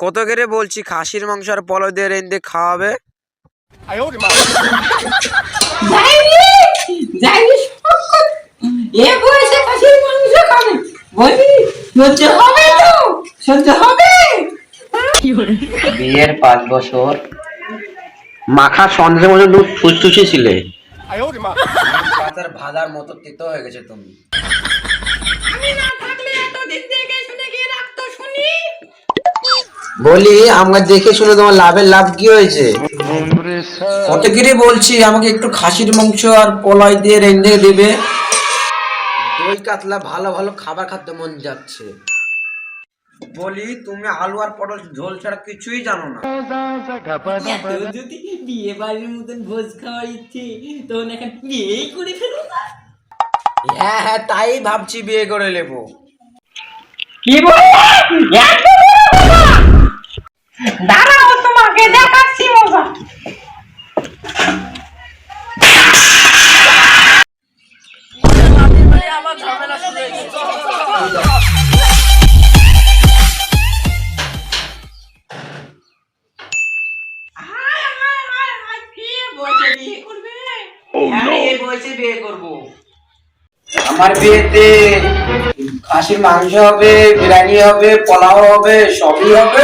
কত করে বলছি? খাসির মাংস আর পলো দিয়ে রেন্দে খাওয়াবে? বিয়ের পাঁচ বছর। মাখা সন্দেহের মতো দুধ ফুসফুসে ছিলে পাতার ভাদার মতো তিতো হয়ে গেছে তুমি। আমি না থাকলে এত দিন দেখে শুনে গিয়ে রাখতো শুনি? বলি আমরা দেখে শুনে তোমার লাভের লাভ কি হয়েছে? কত করে বলছি, আমাকে একটু খাসির মাংস আর পলাই দিয়ে রেঁধে দেবে। দই কাতলা, ভালো ভালো খাবার খাদ্য মন যাচ্ছে। বলি, তুমি আলু আর পটল, ঝোল ছাড়া কিছুই জানো না। যদি বিয়ে বাড়ির মতন ভোজ খাওয়ার ইচ্ছে তখন এখন বিয়েই করে ফেলো হ্যাঁ হ্যাঁ তাই ভাবছি বিয়ে করে নেব। কি কথা? দাঁড়াও তোমাকে দেখাচ্ছি মজা। হায়, হায়, আমার বিয়েতে খাসির মাংস হবে বিরিয়ানি হবে পোলাও হবে সবই হবে।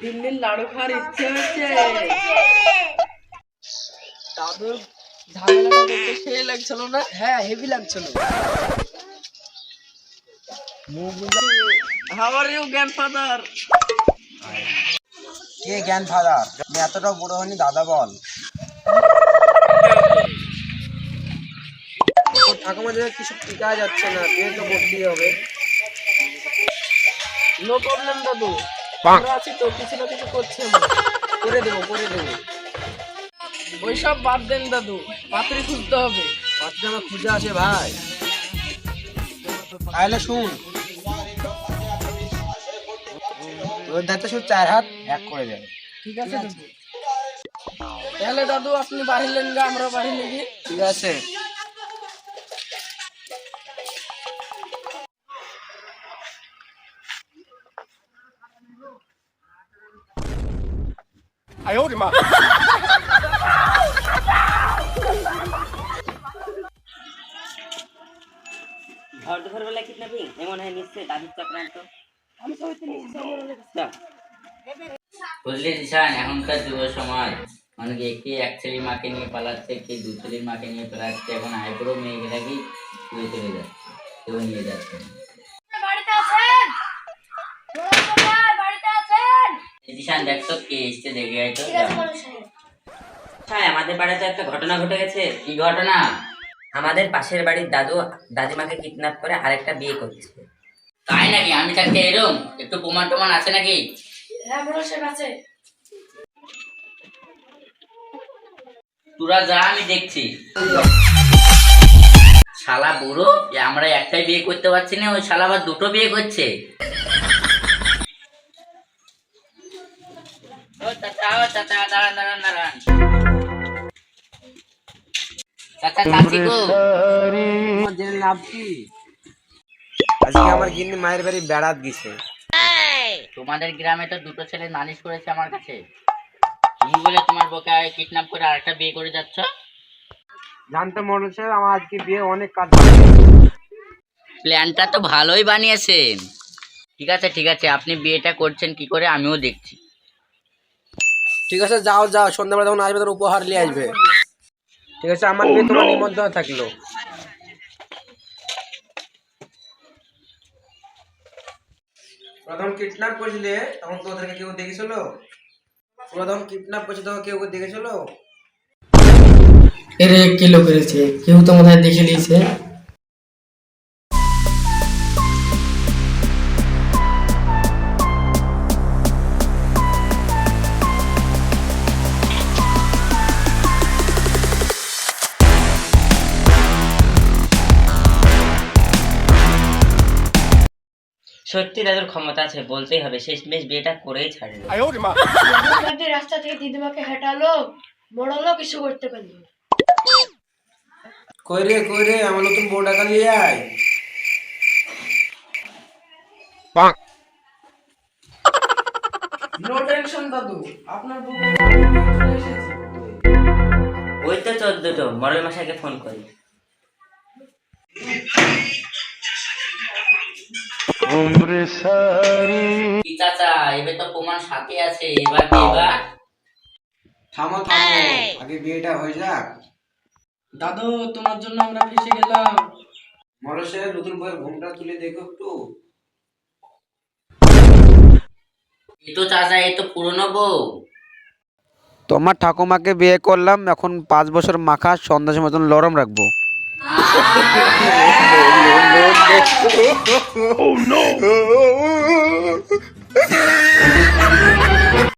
দিল্লির লাড়ু খাওয়ার ইচ্ছে হচ্ছে। দাদুর ঝামেলাটা লাগছিল না। হ্যাঁ হেভি লাগছিল। আমি এতটাও বড় হয়নি দাদা বল। কিছু যাচ্ছে না তো হবে। দাদু। আমরা আছি তো কিছু না কিছু করছি আমরা করে দেবো করে দেবো। ওইসব বাদ দেন দাদু পাত্রী খুঁজতে হবে। পাত্রে আমার খুঁজে আসে ভাই। তাহলে শুন। দায়িত্ব শুধু চার হাত এক করে দেন। ঠিক আছে দাদু। তাহলে দাদু আপনি বাড়িলেন গা আমরা বাড়ি গিয়ে ঠিক আছে। ভর দুপুরবেলা কিডন্যাপিং এমন হয় নিশ্চয়ই দাদুর চক্রান্ত বুঝলি দিশান এখনকার যুব সমাজ অনেকে কে এক ছেলের মাকে নিয়ে পালাচ্ছে কে দু ছেলের মাকে নিয়ে পালাচ্ছে এখন আইবুড়ো মেয়েগুলাকেই তুলে চলে যাচ্ছে কেউ নিয়ে যাচ্ছে না। বাড়িতে আছেন ভাই বাড়িতে আছেন এই দিশান দেখতো কে এসছে দেখে সাহেব। হ্যাঁ আমাদের বাড়িতে একটা ঘটনা ঘটে গেছে কি ঘটনা? আমাদের পাশের বাড়ির দাদু দাদিমাকে কিডন্যাপ করে আরেকটা বিয়ে করছে। তাই নাকি? আমি থাকতে এরম? একটু প্রমাণ টমান আছে নাকি? হ্যাঁ সাহেব আছে। তোরা যা আমি দেখছি। শালা বুড়ো আমরা একটাই বিয়ে করতে পারছি না ওই শালা আবার দুটো বিয়ে করছে। ও চাচা ও চাচা দাঁড়ান দাঁড়ান দাঁড়ান চাচা চাচি গো জেনে লাভ কি আজকে আমার গিন্নি মায়ের বাড়ি বেড়াত গেছে। তোমাদের গ্রামে তো দুটো ছেলে নালিশ করেছে আমার কাছে। তুমি বলে তোমার বোকা কিডন্যাপ করে আরেকটা বিয়ে করে যাচ্ছ? জানতে মনে হচ্ছে আমার আজকে বিয়ে অনেক কাজ প্ল্যানটা তো ভালোই বানিয়েছেন। ঠিক আছে ঠিক আছে আপনি বিয়েটা করছেন কি করে আমিও দেখছি। ঠিক আছে যাও যাও সন্ধ্যাবেলা যখন আসবে তখন উপহার নিয়ে আসবে। ঠিক আছে আমার বিয়ে তোমার নিমন্ত্রণ থাকল। প্রথম কিডন্যাপ করেছিলে তখন তোদেরকে কেউ দেখেছিল? প্রথম কিডন্যাপ করেছে তখন কেউ দেখেছিল? এরে কিলো করেছে কেউ তো মনে হয় দেখে নিয়েছে। সত্যি দাদুর ক্ষমতা আছে বলতেই হবে শেষ মেশ বিয়েটা করেই ছাড়লো রাস্তা থেকে দিদিমাকে হেঁটালো বড়লো কিছু করতে পারল না। কই রে কই রে আমার নতুন বউ টাকা নিয়ে আয়। নো টেনশন দাদু। আপনার বউ ওই তো তোর দুটো মরল মশাইকে ফোন করি। চাচা এবার তো প্রমাণ সাথে আছে এবার এবার? থামো থামো আগে বিয়েটা হয়ে যাক। দাদু তোমার জন্য আমরা ফেসে গেলাম। মরসে নতুন বইয়ের ঘুমটা তুলে দেখো একটু। এ তো চাচা এ তো পুরনো বউ। তোমার ঠাকুমাকে বিয়ে করলাম এখন পাঁচ বছর মাখা সন্দেশের মতন লরম রাখব। Oh no! Oh,